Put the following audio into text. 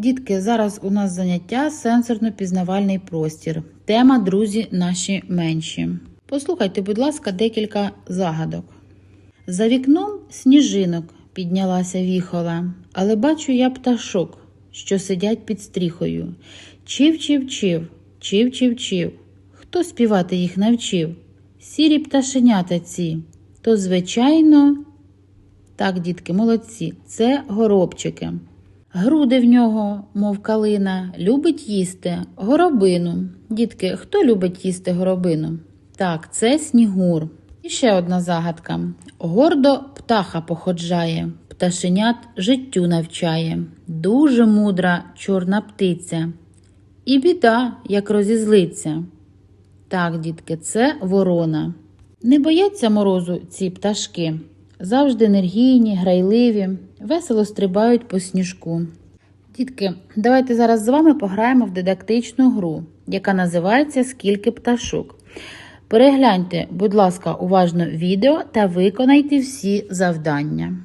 Дітки, зараз у нас заняття сенсорно-пізнавальний простір. Тема друзі наші менші. Послухайте, будь ласка, декілька загадок. За вікном сніжинок піднялася віхола, але бачу я пташок, що сидять під стріхою. Чив, чив, чив, чив, чив, чив. Хто співати їх навчив? Сірі пташенята ці. То, звичайно, так, дітки, молодці, це горобчики. Груди в нього, мов калина, любить їсти горобину. Дітки, хто любить їсти горобину? Так, це снігур. І ще одна загадка. Гордо птаха походжає, пташенят життю навчає. Дуже мудра чорна птиця. І біда, як розізлиться. Так, дітки, це ворона. Не бояться морозу ці пташки. Завжди енергійні, грайливі, весело стрибають по сніжку. Дітки, давайте зараз з вами пограємо в дидактичну гру, яка називається Скільки пташок. Перегляньте, будь ласка, уважно відео та виконайте всі завдання.